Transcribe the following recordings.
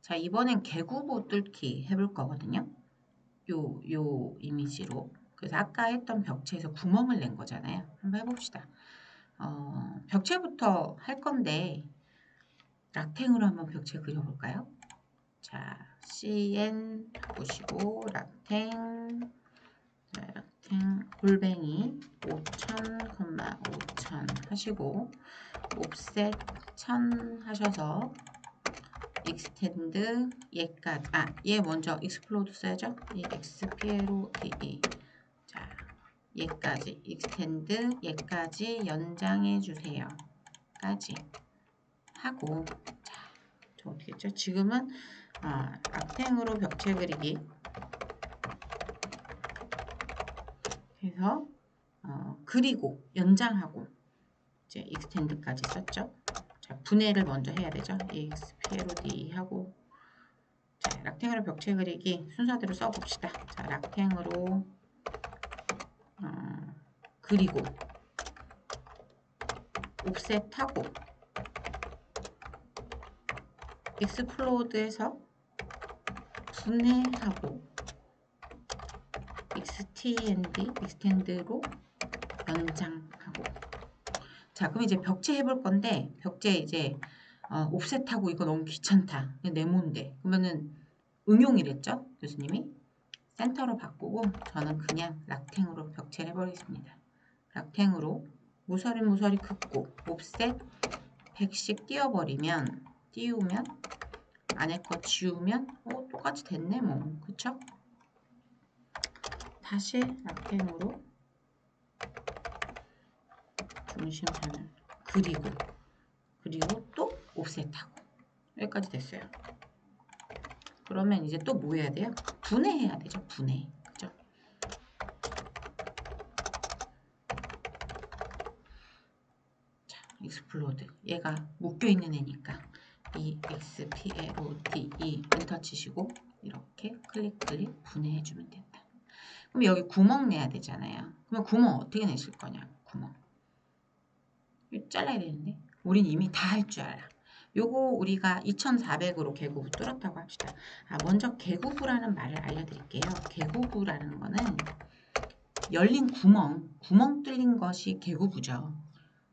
자, 이번엔 개구부 뚫기 해볼 거거든요. 요, 요 이미지로. 그래서 아까 했던 벽체에서 구멍을 낸 거잖아요. 한번 해봅시다. 어, 벽체부터 할 건데 락탱으로 한번 벽체 그려볼까요? 자, cn 보시고 락탱 자, 락탱 골뱅이 5000, 5000 하시고 옵셋 1000 하셔서 익스텐드 얘까지 아얘 먼저 익스플로드 써야죠? 얘 xp로 de 자 얘까지 익스텐드 얘까지 연장해 주세요. 까지. 하고. 자 어떻게 했죠? 지금은 아, 락탱으로 벽체 그리기. 해서 어, 그리고 연장하고. 이제 익스텐드까지 썼죠 자, 분해를 먼저 해야 되죠. EX, PLOD 하고 자, 락탱으로 벽체 그리기 순서대로 써봅시다. 자, 락탱으로 어, 그리고 옵셋하고 익스플로드에서 분해하고 XTND, 익스텐드로 연장하고 자, 그럼 이제 벽체 해볼 건데 벽체 이제 어, 옵셋하고 이거 너무 귀찮다. 네모인데. 그러면은 응용이랬죠? 교수님이. 센터로 바꾸고 저는 그냥 락탱으로 벽체를 해버리겠습니다. 락탱으로 모서리 모서리 긋고 옵셋 100씩 띄워버리면 띄우면 안에 거 지우면 어, 똑같이 됐네 뭐 그쵸? 다시 락탱으로 중심선을 그리고 그리고 또 옵셋하고 여기까지 됐어요. 그러면 이제 또 뭐 해야 돼요? 분해해야 되죠. 분해. 그죠? 자, 익스플로드. 얘가 묶여있는 애니까 이 XPLODE 엔터 치시고 이렇게 클릭 클릭 분해해주면 된다. 그럼 여기 구멍 내야 되잖아요. 그러면 구멍 어떻게 내실 거냐? 구멍. 잘라야 되는데 우린 이미 다 할 줄 알아. 요거 우리가 2400으로 개구부 뚫었다고 합시다. 아, 먼저 개구부라는 말을 알려드릴게요. 개구부라는 거는 열린 구멍, 구멍 뚫린 것이 개구부죠.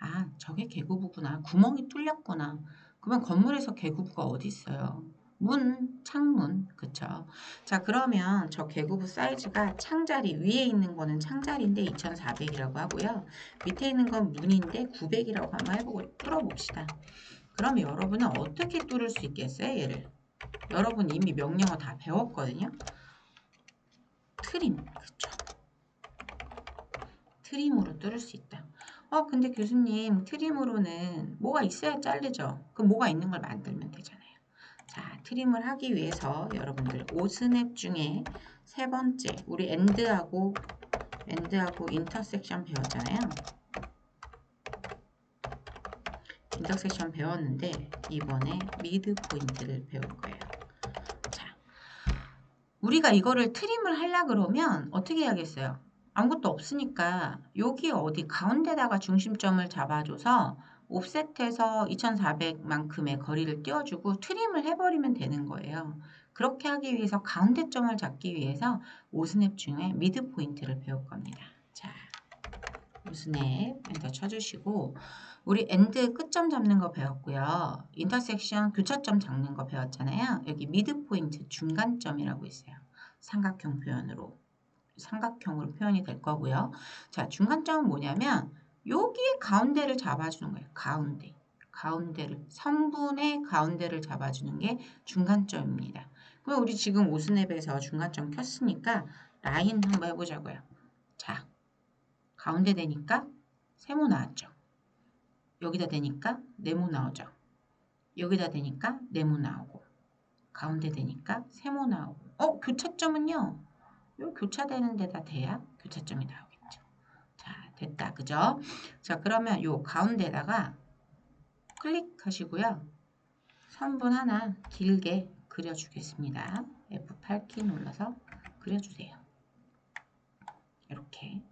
아, 저게 개구부구나. 구멍이 뚫렸구나. 그러면 건물에서 개구부가 어디 있어요? 문, 창문, 그쵸? 자, 그러면 저 개구부 사이즈가 창자리, 위에 있는 거는 창자리인데 2400이라고 하고요. 밑에 있는 건 문인데 900이라고 한번 해보고 뚫어봅시다. 그럼 여러분은 어떻게 뚫을 수 있겠어요, 얘를? 여러분 이미 명령어 다 배웠거든요. 트림, 그쵸? 트림으로 뚫을 수 있다. 어, 근데 교수님, 트림으로는 뭐가 있어야 자르죠? 그럼 뭐가 있는 걸 만들면 되잖아요. 자, 트림을 하기 위해서 여러분들 오스냅 중에 세 번째 우리 엔드하고 엔드하고 인터섹션 배웠잖아요. 인터섹션 배웠는데 이번에 미드 포인트를 배울 거예요. 자, 우리가 이거를 트림을 하려 그러면 어떻게 해야겠어요? 아무것도 없으니까 여기 어디 가운데다가 중심점을 잡아줘서 옵셋해서 2400만큼의 거리를 띄워주고 트림을 해버리면 되는 거예요. 그렇게 하기 위해서 가운데 점을 잡기 위해서 오스냅 중에 미드 포인트를 배울 겁니다. 자, 오스냅 엔터 쳐주시고 우리 엔드 끝점 잡는 거 배웠고요. 인터섹션 교차점 잡는 거 배웠잖아요. 여기 미드 포인트 중간점이라고 있어요. 삼각형 표현으로 삼각형으로 표현이 될 거고요. 자, 중간점은 뭐냐면 여기에 가운데를 잡아주는 거예요. 가운데. 가운데를. 성분의 가운데를 잡아주는 게 중간점입니다. 그럼 우리 지금 오스냅에서 중간점 켰으니까 라인 한번 해보자고요. 자, 가운데 되니까 세모 나왔죠. 여기다 되니까 네모 나오죠. 여기다 되니까 네모 나오고 가운데 되니까 세모 나오고 어? 교차점은요? 요 교차되는 데다 돼야 교차점이 나오고 됐다. 그죠? 자, 그러면 요 가운데다가 클릭하시고요. 선분 하나 길게 그려주겠습니다. F8키 눌러서 그려주세요. 이렇게.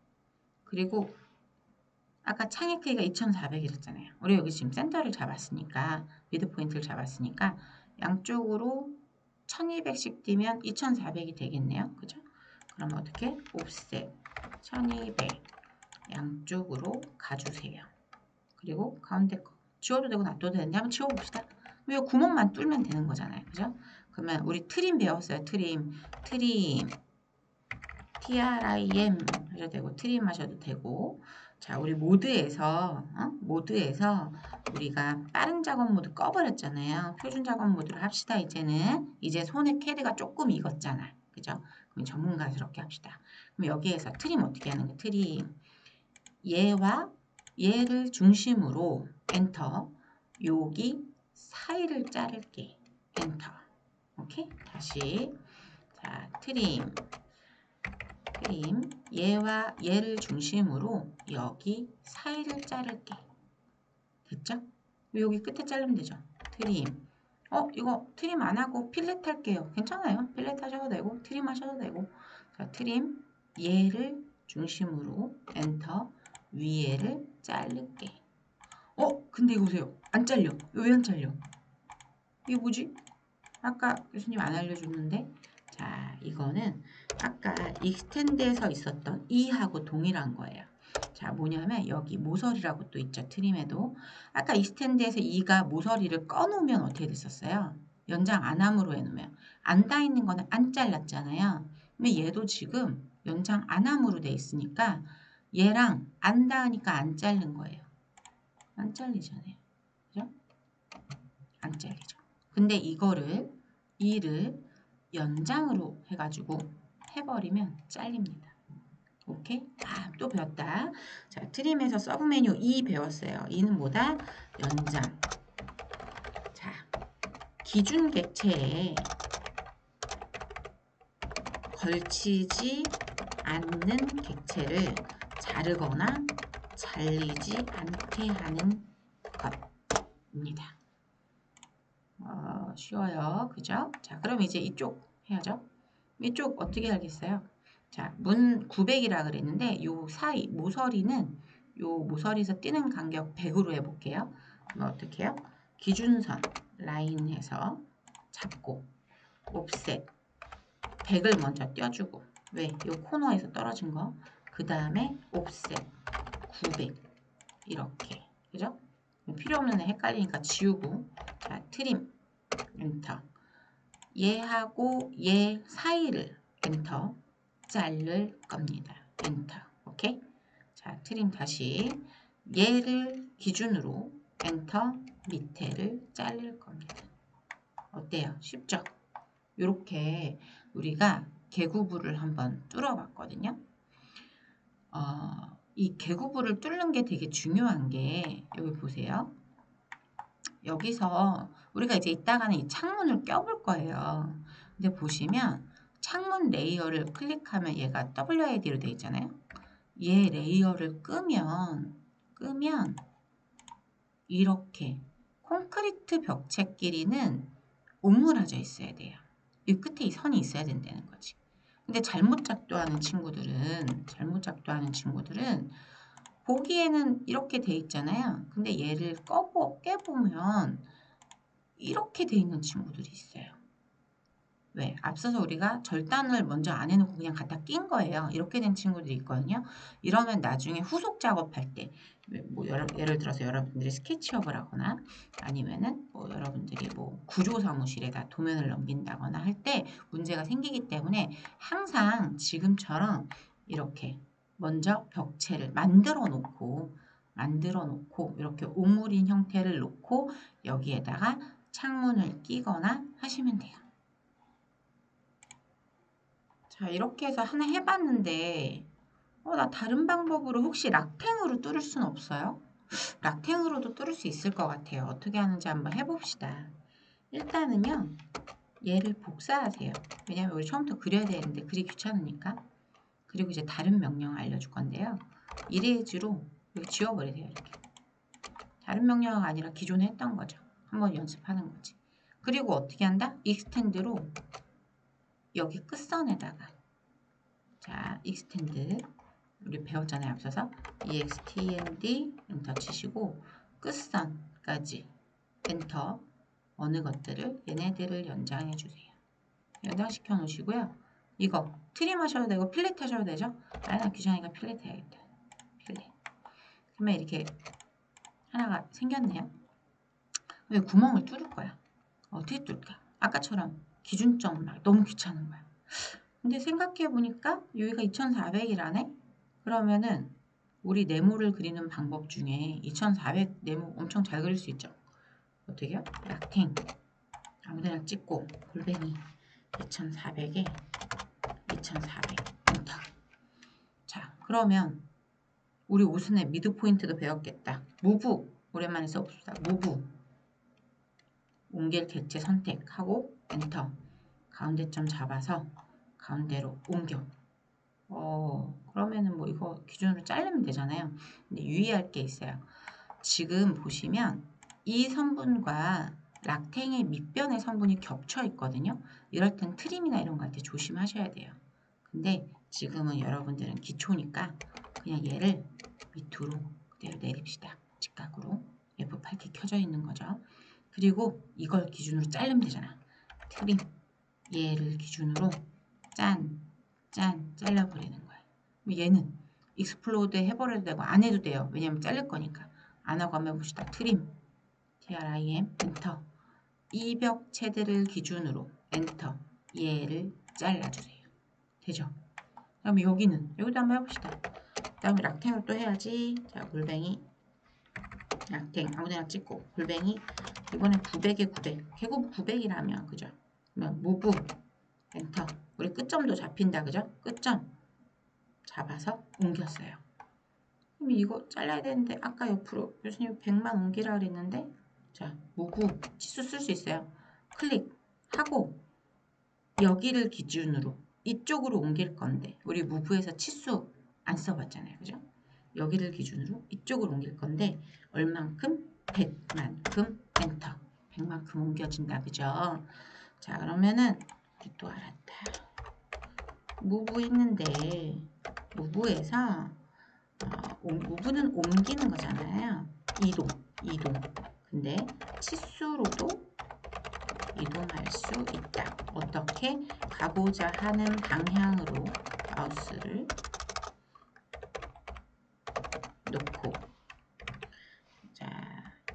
그리고 아까 창의 크기가 2400이랬잖아요. 우리 여기 지금 센터를 잡았으니까 미드 포인트를 잡았으니까 양쪽으로 1200씩 띄면 2400이 되겠네요. 그죠? 그러면 어떻게? 옵셋 1200 양쪽으로 가주세요. 그리고 가운데 거 지워도 되고 놔둬도 되는데 한번 지워봅시다. 이 구멍만 뚫면 되는 거잖아요. 그죠? 그러면 우리 트림 배웠어요. 트림, 트림, TRIM 하셔도 되고 트림 하셔도 되고 자 우리 모드에서 어? 모드에서 우리가 빠른 작업 모드 꺼버렸잖아요. 표준 작업 모드를 합시다. 이제는 이제 손에 캐드가 조금 익었잖아. 그죠? 그럼 전문가스럽게 합시다. 그럼 여기에서 트림 어떻게 하는 거? 트림 얘와 얘를 중심으로 엔터. 여기 사이를 자를게. 엔터. 오케이? 다시. 자 트림. 트림. 얘와 얘를 중심으로 여기 사이를 자를게. 됐죠? 여기 끝에 자르면 되죠? 트림. 어 이거 트림 안하고 필렛 할게요. 괜찮아요. 필렛 하셔도 되고 트림 하셔도 되고. 자 트림. 얘를 중심으로 엔터 위에를 자를게 어 근데 이거 보세요 안 잘려 왜 안 잘려 이게 뭐지? 아까 교수님 안 알려줬는데 자 이거는 아까 익스텐드에서 있었던 이하고 동일한 거예요. 자 뭐냐면 여기 모서리라고 또 있죠. 트림에도 아까 익스텐드에서 이가 모서리를 꺼놓으면 어떻게 됐었어요? 연장 안 함으로 해놓으면 안 닿아 있는 거는 안 잘랐잖아요. 근데 얘도 지금 연장 안 함으로 돼 있으니까 얘랑 안 닿으니까 안 자른 거예요. 안 잘리잖아요. 그죠? 안 잘리죠. 근데 이거를 이를 연장으로 해가지고 해버리면 잘립니다. 오케이? 아, 또 배웠다. 자, 트림에서 서브 메뉴 2 배웠어요. 2는 뭐다? 연장. 자, 기준 객체에 걸치지 않는 객체를 자르거나 잘리지 않게 하는 것입니다. 어, 쉬워요. 그죠? 자, 그럼 이제 이쪽 해야죠. 이쪽 어떻게 알겠어요? 자, 문 900이라 그랬는데 요 사이 모서리는 요 모서리에서 뛰는 간격 100으로 해볼게요. 그럼 어떻게 해요? 기준선 라인 해서 잡고 옵셋 100을 먼저 띄워주고 왜? 요 코너에서 떨어진 거. 그 다음에 옵셋 900 이렇게 그죠? 필요 없는 애 헷갈리니까 지우고 자 트림 엔터 얘하고 얘 사이를 엔터 자를 겁니다. 엔터 오케이 자 트림 다시 얘를 기준으로 엔터 밑에를 자를 겁니다. 어때요? 쉽죠? 이렇게 우리가 개구부를 한번 뚫어봤거든요. 어, 이 개구부를 뚫는 게 되게 중요한 게 여기 보세요. 여기서 우리가 이제 이따가는 이 창문을 껴볼 거예요. 근데 보시면 창문 레이어를 클릭하면 얘가 WID로 되어 있잖아요. 얘 레이어를 끄면 끄면 이렇게 콘크리트 벽체끼리는 오므라져 있어야 돼요. 이 끝에 이 선이 있어야 된다는 거지. 근데 잘못 작도하는 친구들은 잘못 작도하는 친구들은 보기에는 이렇게 돼 있잖아요. 근데 얘를 꺼보 깨보면 이렇게 돼 있는 친구들이 있어요. 왜? 앞서서 우리가 절단을 먼저 안 해놓고 그냥 갖다 낀 거예요. 이렇게 된 친구들이 있거든요. 이러면 나중에 후속 작업할 때, 뭐 여러, 예를 들어서 여러분들이 스케치업을 하거나 아니면은 뭐 여러분들이 뭐 구조 사무실에다 도면을 넘긴다거나 할 때 문제가 생기기 때문에 항상 지금처럼 이렇게 먼저 벽체를 만들어 놓고 만들어 놓고 이렇게 오므린 형태를 놓고 여기에다가 창문을 끼거나 하시면 돼요. 자 이렇게 해서 하나 해봤는데 어, 나 다른 방법으로 혹시 락탱으로 뚫을 순 없어요? 락탱으로도 뚫을 수 있을 것 같아요. 어떻게 하는지 한번 해봅시다. 일단은요. 얘를 복사하세요. 왜냐면 우리 처음부터 그려야 되는데 그리 귀찮으니까. 그리고 이제 다른 명령을 알려줄 건데요. 이레이즈로 지워버리세요. 이렇게. 다른 명령어가 아니라 기존에 했던 거죠. 한번 연습하는 거지. 그리고 어떻게 한다? 익스텐드로 여기 끝선에다가 자 익스텐드 우리 배웠잖아요 앞서서 extend 엔터 치시고 끝선까지 엔터 어느 것들을 얘네들을 연장해 주세요. 연장시켜 놓으시고요. 이거 트림 하셔도 되고 필렛 하셔도 되죠? 아니 나 귀찮으니까 필렛 해야겠다. 필렛. 그러면 이렇게 하나가 생겼네요. 왜 구멍을 뚫을 거야? 어떻게 뚫을까? 아까처럼 기준점 막 너무 귀찮은 거야. 근데 생각해 보니까 여기가 2400이라네? 그러면은 우리 네모를 그리는 방법 중에 2400 네모 엄청 잘 그릴 수 있죠? 어떻게요? 락탱 아무데나 찍고 골뱅이 2400에 2400 엔터. 자 그러면 우리 오순의 미드 포인트도 배웠겠다. 무브 오랜만에 써봅시다. 무브 옮길 객체 선택하고 엔터. 가운데점 잡아서 가운데로 옮겨 어 그러면은 뭐 이거 기준으로 자르면 되잖아요 근데 유의할 게 있어요 지금 보시면 이 성분과 락탱의 밑변의 성분이 겹쳐 있거든요. 이럴 땐 트림이나 이런 거 할 때 조심하셔야 돼요. 근데 지금은 여러분들은 기초니까 그냥 얘를 밑으로 그대로 내립시다. 직각으로 F8키 켜져 있는 거죠. 그리고 이걸 기준으로 자르면 되잖아. 트림 얘를 기준으로 짠, 짠 잘라버리는 거예요. 얘는 익스플로드 해버려도 되고 안 해도 돼요. 왜냐면 자를 거니까. 안 하고 한번 해봅시다. 트림 trim 엔터 이벽 체대를 기준으로 엔터 얘를 잘라주세요. 되죠? 그럼 여기는 여기도 한번 해봅시다. 그 다음에 락탱을 또 해야지. 자 골뱅이 락탱 아무데나 찍고 골뱅이 이번엔 900에 900 개곱 900이라면 그죠? 그러면 무브 엔터 우리 끝점도 잡힌다 그죠? 끝점 잡아서 옮겼어요. 그럼 이거 잘라야 되는데 아까 옆으로 교수님 100만 옮기라 그랬는데 자, 무구 치수 쓸 수 있어요. 클릭하고 여기를 기준으로 이쪽으로 옮길 건데 우리 무브에서 치수 안 써봤잖아요. 그죠? 여기를 기준으로 이쪽으로 옮길 건데 얼만큼? 100만큼 엔터 100만큼 옮겨진다. 그죠? 자 그러면은 우리 또 알았다. 무브 있는데 무브에서 어, 무브는 옮기는 거잖아요. 이동, 이동. 근데 치수로도 이동할 수 있다. 어떻게? 가고자 하는 방향으로 마우스를 놓고 자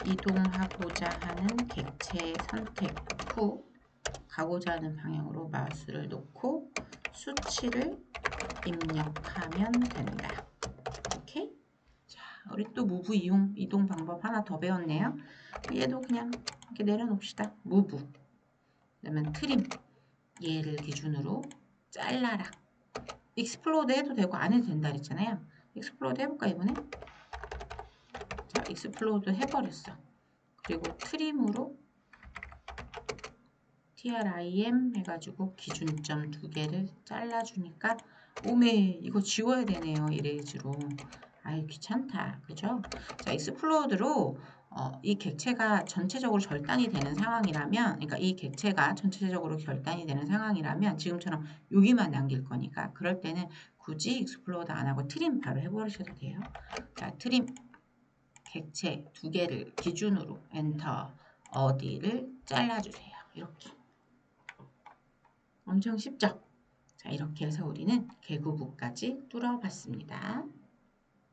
이동하고자 하는 객체 선택 후 가고자 하는 방향으로 마우스를 놓고 수치를 입력하면 된다. 오케이? 자, 우리 또 무브 이용, 이동 방법 하나 더 배웠네요. 얘도 그냥 이렇게 내려놓읍시다. 무브. 그다음에 트림. 얘를 기준으로 잘라라. 익스플로드 해도 되고 안 해도 된다 그랬잖아요. 익스플로드 해볼까 이번에? 자, 익스플로드 해버렸어. 그리고 트림으로 trim 해가지고 기준점 두 개를 잘라주니까 오메 이거 지워야 되네요 이레이즈로. 아유 귀찮다. 그죠? 자 익스플로드로 어, 이 객체가 전체적으로 절단이 되는 상황이라면 그러니까 이 객체가 전체적으로 결단이 되는 상황이라면 지금처럼 여기만 남길 거니까 그럴 때는 굳이 익스플로드 안 하고 트림 바로 해버리셔도 돼요. 자 트림. 객체 두 개를 기준으로 엔터 어디를 잘라주세요. 이렇게 엄청 쉽죠? 자 이렇게 해서 우리는 개구부까지 뚫어봤습니다